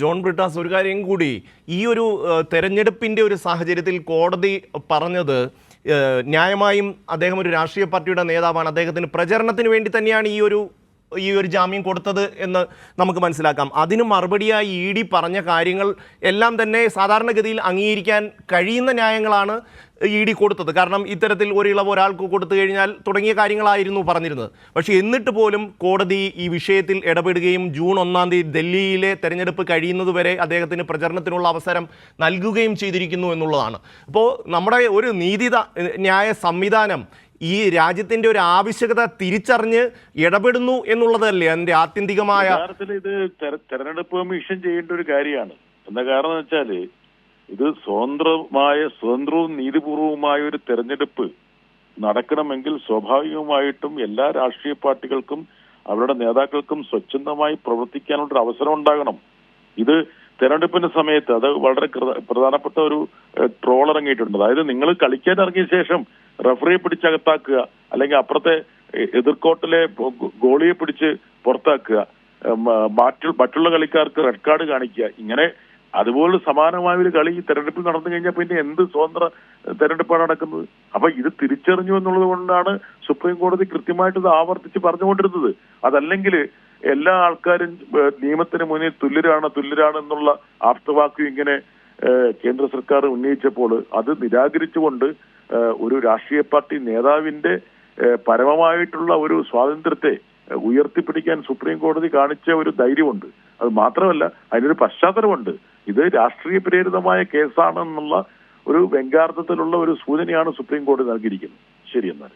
ജോൺ ബ്രിട്ടാസ് ഒരു കാര്യം കൂടി. ഈ ഒരു തെരഞ്ഞെടുപ്പിന്റെ ഒരു സാഹചര്യത്തിൽ കോടതി പറഞ്ഞത് ന്യായമായും അദ്ദേഹം ഒരു രാഷ്ട്രീയ പാർട്ടിയുടെ നേതാവാണ്. അദ്ദേഹത്തിന് പ്രചരണത്തിന് വേണ്ടി തന്നെയാണ് ഈ ഒരു ഈ ഒരു ജാമ്യം കൊടുത്തത് എന്ന് നമുക്ക് മനസ്സിലാക്കാം. അതിന് മറുപടിയായി ഇ ഡി പറഞ്ഞ കാര്യങ്ങൾ എല്ലാം തന്നെ സാധാരണഗതിയിൽ അംഗീകരിക്കാൻ കഴിയുന്ന ന്യായങ്ങളാണ് ഇ ഡി കൊടുത്തത്. കാരണം ഇത്തരത്തിൽ ഒരു ഇളവ് ഒരാൾക്ക് കൊടുത്തു കഴിഞ്ഞാൽ തുടങ്ങിയ കാര്യങ്ങളായിരുന്നു പറഞ്ഞിരുന്നത്. പക്ഷേ എന്നിട്ട് പോലും കോടതി ഈ വിഷയത്തിൽ ഇടപെടുകയും ജൂൺ ഒന്നാം തീയതി ഡൽഹിയിലെ തെരഞ്ഞെടുപ്പ് കഴിയുന്നതുവരെ അദ്ദേഹത്തിന് പ്രചരണത്തിനുള്ള അവസരം നൽകുകയും ചെയ്തിരിക്കുന്നു എന്നുള്ളതാണ്. അപ്പോൾ നമ്മുടെ ഒരു നീതി ന്യായ സംവിധാനം ഈ രാജ്യത്തിന്റെ ഒരു ആവശ്യകത തിരിച്ചറിഞ്ഞ് ഇടപെടുന്നു എന്നുള്ളതല്ലേ അതിന്റെ ആത്യന്തികമായ ഇത് തെര- തെരഞ്ഞെടുപ്പ് കമ്മീഷൻ ചെയ്യേണ്ട ഒരു കാര്യമാണ്. എന്താ കാരണം വെച്ചാൽ ഇത് സ്വതന്ത്രമായ സ്വതന്ത്രവും നീതിപൂർവവുമായ ഒരു തെരഞ്ഞെടുപ്പ് നടക്കണമെങ്കിൽ സ്വാഭാവികമായിട്ടും എല്ലാ രാഷ്ട്രീയ പാർട്ടികൾക്കും അവരുടെ നേതാക്കൾക്കും സ്വച്ഛന്തമായി പ്രവർത്തിക്കാനുള്ള ഒരു അവസരം ഉണ്ടാകണം. ഇത് തെരഞ്ഞെടുപ്പിന്റെ സമയത്ത് അത് വളരെ പ്രധാനപ്പെട്ട ഒരു ട്രോൾ ഇറങ്ങിയിട്ടുണ്ട് അതായത് നിങ്ങൾ കളിക്കാൻ ഇറങ്ങിയ ശേഷം റഫറിയെ പിടിച്ചകത്താക്കുക അല്ലെങ്കിൽ അപ്പുറത്തെ എതിർക്കോട്ടിലെ ഗോളിയെ പിടിച്ച് പുറത്താക്കുക മറ്റുള്ള കളിക്കാർക്ക് റെഡ് കാർഡ് കാണിക്കുക. ഇങ്ങനെ അതുപോലെ സമാനമായ ഒരു കളി ഈ തെരഞ്ഞെടുപ്പിൽ നടന്നു കഴിഞ്ഞാൽ പിന്നെ എന്ത് സ്വതന്ത്ര തെരഞ്ഞെടുപ്പാണ് നടക്കുന്നത്? അപ്പൊ ഇത് തിരിച്ചറിഞ്ഞു എന്നുള്ളത് കൊണ്ടാണ് സുപ്രീം കോടതി കൃത്യമായിട്ട് ഇത് ആവർത്തിച്ച് പറഞ്ഞുകൊണ്ടിരുന്നത്. അതല്ലെങ്കിൽ എല്ലാ ആൾക്കാരും നിയമത്തിന് മുന്നിൽ തുല്യരാണ് തുല്യരാണ് എന്നുള്ള ആപ്തവാക്യം ഇങ്ങനെ കേന്ദ്ര സർക്കാർ ഉന്നയിച്ചപ്പോൾ അത് നിരാകരിച്ചുകൊണ്ട് ഒരു രാഷ്ട്രീയ പാർട്ടി നേതാവിന്റെ പരമമായിട്ടുള്ള ഒരു സ്വാതന്ത്ര്യത്തെ ഉയർത്തിപ്പിടിക്കാൻ സുപ്രീം കോടതി കാണിച്ച ഒരു ധൈര്യമുണ്ട്. അത് മാത്രമല്ല അതിനൊരു പശ്ചാത്തലമുണ്ട്. ഇത് രാഷ്ട്രീയ പ്രേരിതമായ കേസാണെന്നുള്ള ഒരു വെങ്കാർത്ഥത്തിലുള്ള ഒരു സൂചനയാണ് സുപ്രീം കോടതി നൽകിയിരിക്കുന്നത്. ശരി എന്നാൽ